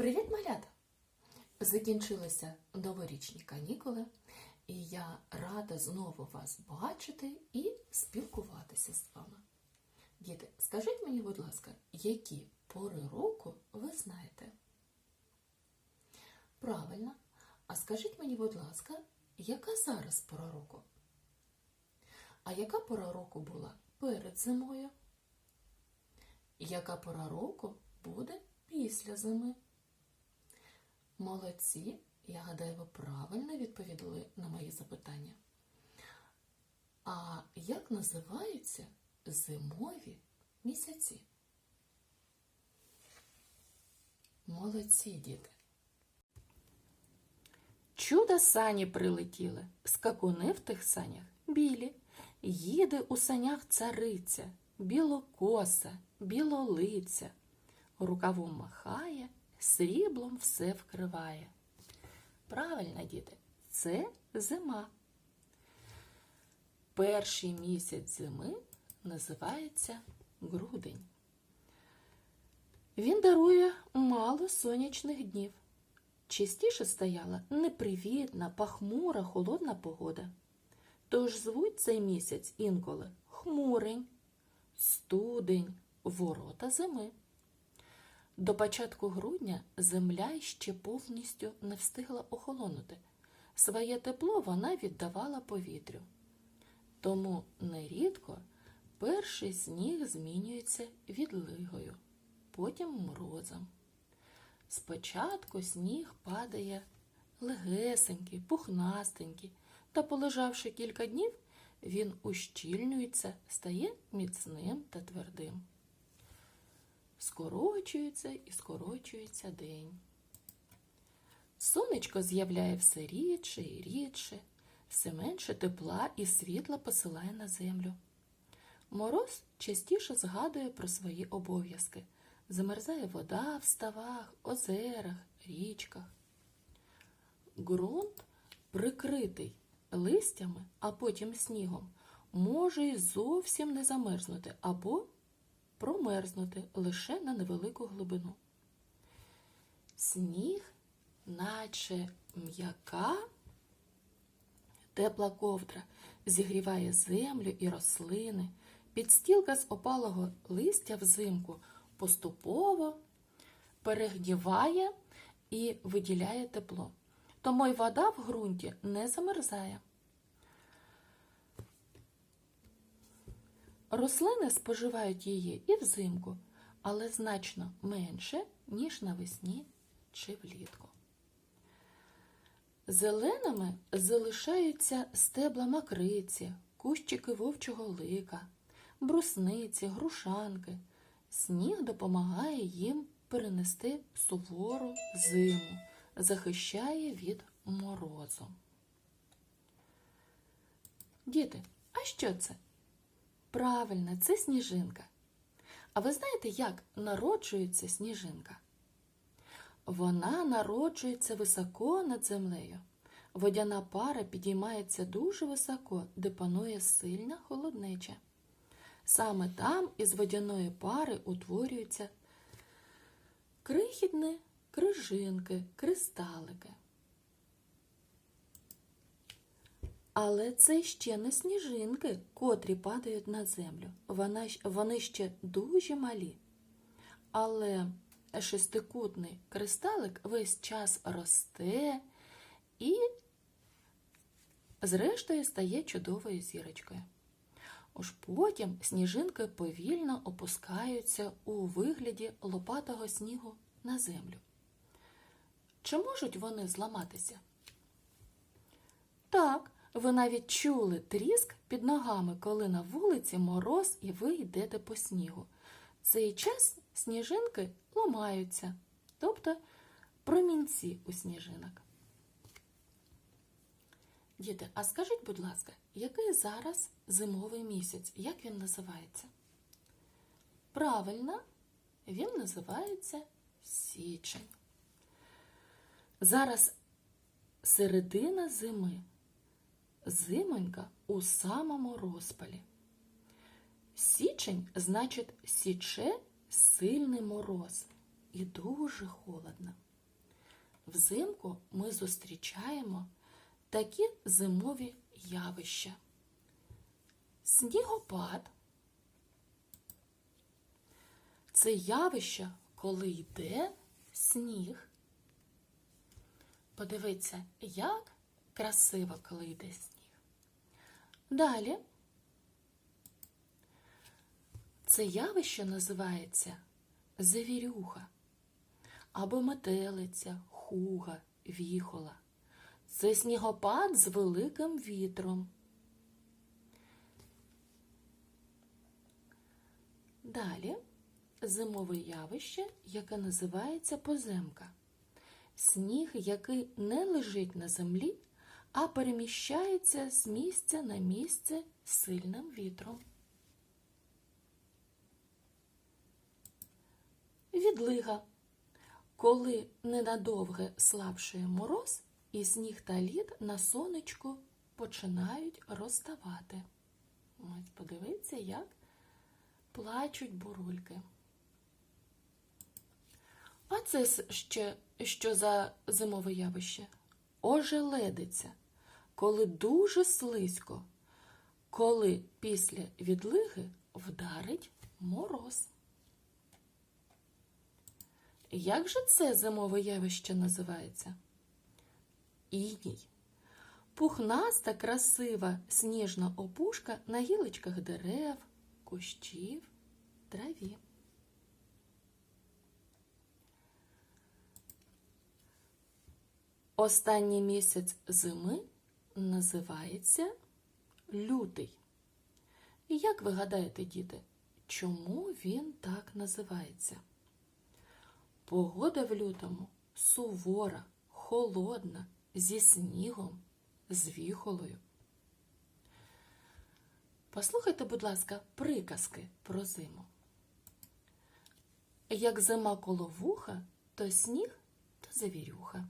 Привіт, малята! Закінчилися новорічні канікули, і я рада знову вас бачити і спілкуватися з вами. Діти, скажіть мені, будь ласка, які пори року ви знаєте? Правильно. А скажіть мені, будь ласка, яка зараз пора року? А яка пора року була перед зимою? Яка пора року буде після зими? Молодці, я гадаю, ви правильно відповіли на мої запитання. А як називаються зимові місяці? Молодці, діти. Чудо сані прилетіли, скакуни в тих санях білі. Їде у санях цариця, білокоса, білолиця. Рукавом махає, сріблом все вкриває. Правильно, діти, це зима. Перший місяць зими називається грудень. Він дарує мало сонячних днів. Частіше стояла непривітна, пахмура, холодна погода. Тож звуть цей місяць інколи хмурень, студень, ворота зими. До початку грудня земля ще повністю не встигла охолонути. Своє тепло вона віддавала повітрю. Тому нерідко перший сніг змінюється відлигою, потім морозом. Спочатку сніг падає легесенький, пухнастенький, та, полежавши кілька днів, він ущільнюється, стає міцним та твердим. Скорочується і скорочується день. Сонечко з'являє все рідше і рідше, все менше тепла і світла посилає на землю. Мороз частіше згадує про свої обов'язки. Замерзає вода в ставах, озерах, річках. Ґрунт, прикритий листями, а потім снігом, може й зовсім не замерзнути або промерзнути лише на невелику глибину. Сніг, наче м'яка, тепла ковдра, зігріває землю і рослини. Підстілка з опалого листя взимку поступово перегніває і виділяє тепло. Тому й вода в ґрунті не замерзає. Рослини споживають її і взимку, але значно менше, ніж навесні чи влітку. Зеленими залишаються стебла макриці, кущики вовчого лика, брусниці, грушанки. Сніг допомагає їм перенести сувору зиму, захищає від морозу. Діти, а що це? Правильно, це сніжинка. А ви знаєте, як народжується сніжинка? Вона народжується високо над землею. Водяна пара підіймається дуже високо, де панує сильна холоднеча. Саме там із водяної пари утворюються крихітні крижинки, кристалики. Але це ще не сніжинки, котрі падають на землю. Вона, вони ще дуже малі. Але шестикутний кристалик весь час росте і, зрештою, стає чудовою зірочкою. Аж потім сніжинки повільно опускаються у вигляді лопатого снігу на землю. Чи можуть вони зламатися? Так, ви навіть чули тріск під ногами, коли на вулиці мороз і ви йдете по снігу. Цей час сніжинки ламаються, тобто промінці у сніжинок. Діти, а скажіть, будь ласка, який зараз зимовий місяць? Як він називається? Правильно, він називається січень. Зараз середина зими. Зимонька у самому розпалі. Січень, значить, січе сильний мороз і дуже холодно. взимку ми зустрічаємо такі зимові явища. Снігопад це явище, коли йде сніг. Подивіться, як красиво, коли йде сніг. Далі це явище називається завірюха або метелиця, хуга, віхола. Це снігопад з великим вітром. Далі зимове явище, яке називається поземка. Сніг, який не лежить на землі, а переміщається з місця на місце сильним вітром. Відлига. Коли ненадовге слабшує мороз, і сніг та лід на сонечку починають розставати. Ось подивіться, як плачуть бурульки. А це ще що за зимове явище? Ожеледиця, коли дуже слизько, коли після відлиги вдарить мороз. Як же це зимове явище називається? Іній. Пухнаста, красива сніжна опушка на гілочках дерев, кущів, траві. Останній місяць зими називається лютий. І як ви гадаєте, діти, чому він так називається? Погода в лютому сувора, холодна, зі снігом, з віхолою. Послухайте, будь ласка, приказки про зиму. Як зима коло вуха, то сніг, то завірюха.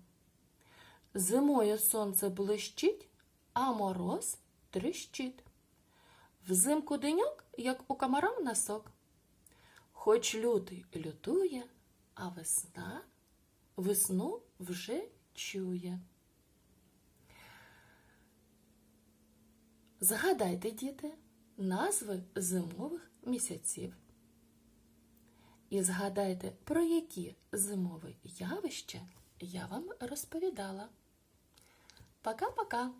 Зимою сонце блищить, а мороз тріщить. Взимку деньок, як у комара носок. Хоч лютий лютує, а весна весну вже чує. Згадайте, діти, назви зимових місяців. І згадайте, про які зимові явища я вам розповідала. Пока-пока!